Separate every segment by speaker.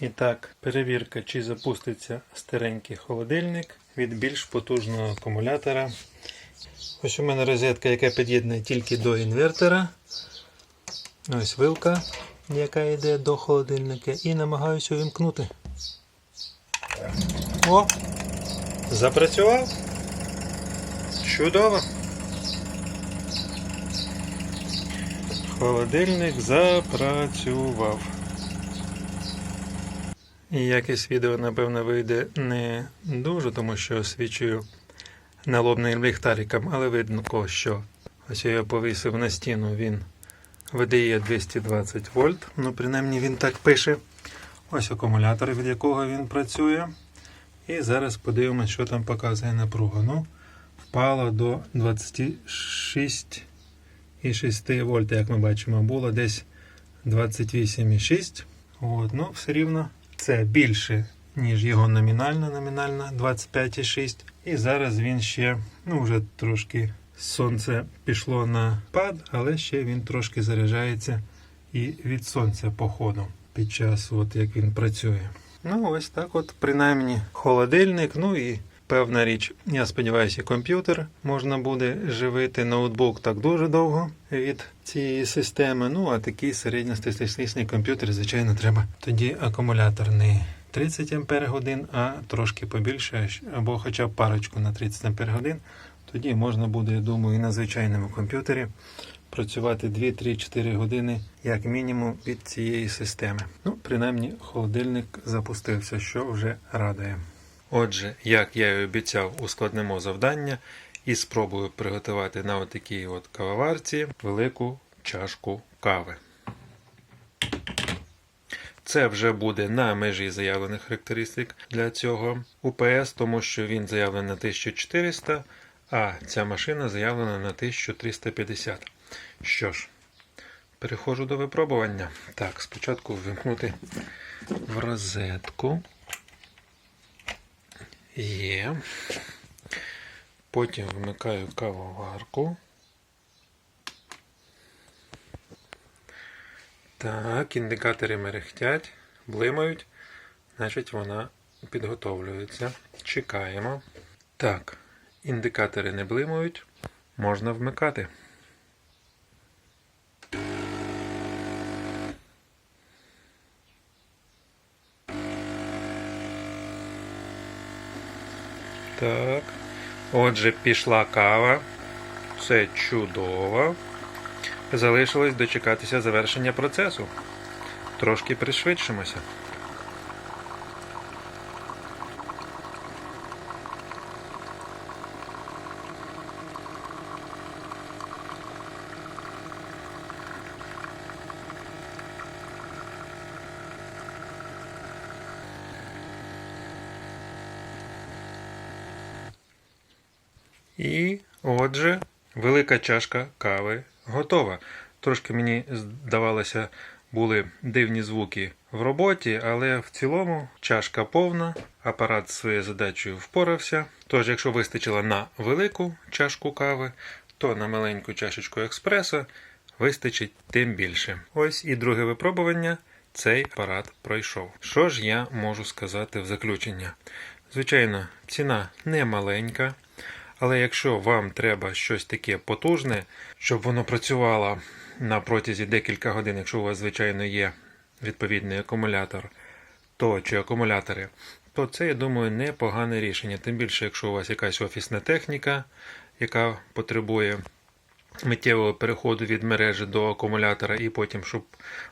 Speaker 1: І так, перевірка, чи запуститься старенький холодильник від більш потужного акумулятора. Ось у мене розетка, яка під'єднана тільки до інвертора. Ось вилка, яка йде до холодильника, і намагаюся увімкнути. О! Запрацював. Чудово. Холодильник запрацював. І якість відео, напевно, вийде не дуже, тому що освічую налобним ліхтариком, але видно, що ось я повісив на стіну, він видає 220 вольт. Ну, принаймні він так пише. Ось акумулятор, від якого він працює. І зараз подивимося, що там показує напруга. Ну, впало до 26,6 вольт, як ми бачимо, було десь 28,6. От, ну, все рівно це більше, ніж його номінальна, номінальна 25,6. І зараз він ще, ну, вже трошки сонце пішло на пад, але ще він трошки заряджається і від сонця по ходу під час, от як він працює. Ну, ось так от, принаймні, холодильник, ну і певна річ, я сподіваюся, комп'ютер можна буде живити. Ноутбук так дуже довго від цієї системи. Ну, а такий середньостатистичний комп'ютер, звичайно, треба тоді акумулятор не 30 Ампер а трошки побільше, або хоча б парочку на 30 Ампер Тоді можна буде, я думаю, і на звичайному комп'ютері працювати 2-3-4 години, як мінімум, від цієї системи. Ну, принаймні, холодильник запустився, що вже радує. Отже, як я і обіцяв, ускладнимо завдання і спробую приготувати на отакій от кавоварці велику чашку кави. Це вже буде на межі заявлених характеристик для цього УПС, тому що він заявлений на 1400, а ця машина заявлена на 1350. Що ж, переходжу до випробування. Так, спочатку ввімкнути в розетку. Є. Потім вмикаю кавоварку. Так, індикатори мерехтять, блимають, значить вона підготовлюється. Чекаємо. Так, індикатори не блимають, можна вмикати. Так. Отже, пішла кава. Це чудово. Залишилось дочекатися завершення процесу. Трошки пришвидшимося. І отже, велика чашка кави готова. Трошки мені здавалося, були дивні звуки в роботі, але в цілому чашка повна, апарат з своєю задачею впорався. Тож, якщо вистачило на велику чашку кави, то на маленьку чашечку експресо вистачить тим більше. Ось і друге випробування. Цей апарат пройшов. Що ж я можу сказати в заключення? Звичайно, ціна не маленька. Але якщо вам треба щось таке потужне, щоб воно працювало на протязі декілька годин, якщо у вас, звичайно, є відповідний акумулятор, то чи акумулятори, то це, я думаю, непогане рішення. Тим більше, якщо у вас якась офісна техніка, яка потребує миттєвого переходу від мережі до акумулятора, і потім, щоб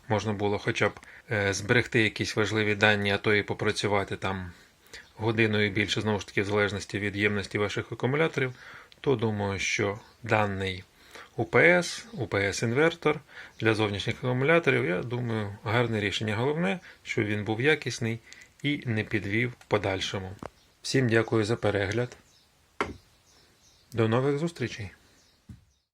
Speaker 1: можна було хоча б е, зберегти якісь важливі дані, а то і попрацювати там годиною більше, знову ж таки, в залежності від ємності ваших акумуляторів, то думаю, що даний УПС, УПС-інвертор для зовнішніх акумуляторів, я думаю, гарне рішення. Головне, щоб він був якісний і не підвів подальшому. Всім дякую за перегляд. До нових зустрічей!